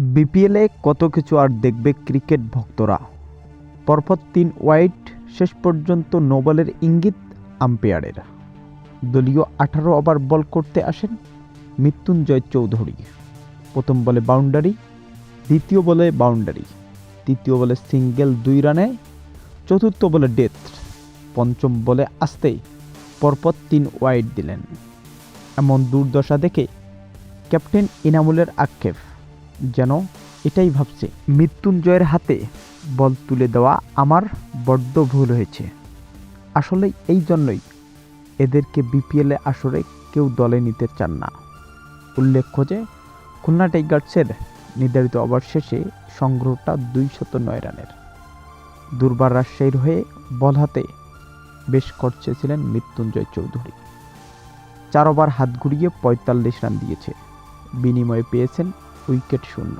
বিপিএলে কত কিছু আর দেখবে ক্রিকেট ভক্তরা? পরপর তিন ওয়াইড শেষ পর্যন্ত নোবলের ইঙ্গিত আম্পায়ারের। দলীয় আঠারো ওভার বল করতে আসেন মৃত্যুঞ্জয় চৌধুরী। প্রথম বলে বাউন্ডারি, দ্বিতীয় বলে বাউন্ডারি, তৃতীয় বলে সিঙ্গেল দুই রানে, চতুর্থ বলে ডেথ, পঞ্চম বলে আসতেই পরপর তিন ওয়াইড দিলেন। এমন দুর্দশা দেখে ক্যাপ্টেন ইনামুলের আক্ষেপ। যেন এটাই ভাবছে, মৃত্যুঞ্জয়ের হাতে বল তুলে দেওয়া আমার বড্ড ভুল হয়েছে। আসলে এই জন্যই এদেরকে বিপিএলে আসরে কেউ দলে নিতে চান না। উল্লেখ্য যে, খুলনা টাইগার্সের নির্ধারিত ওভার শেষে সংগ্রহটা দুইশত নয় রানের। দুর্বার রাজশাহীর হয়ে বল হাতে বেশ খরচে ছিলেন মৃত্যুঞ্জয় চৌধুরী। চার ওভার হাত ঘুরিয়ে পঁয়তাল্লিশ রান দিয়েছে। বিনিময়ে পেয়েছেন উইকেট শূন্য।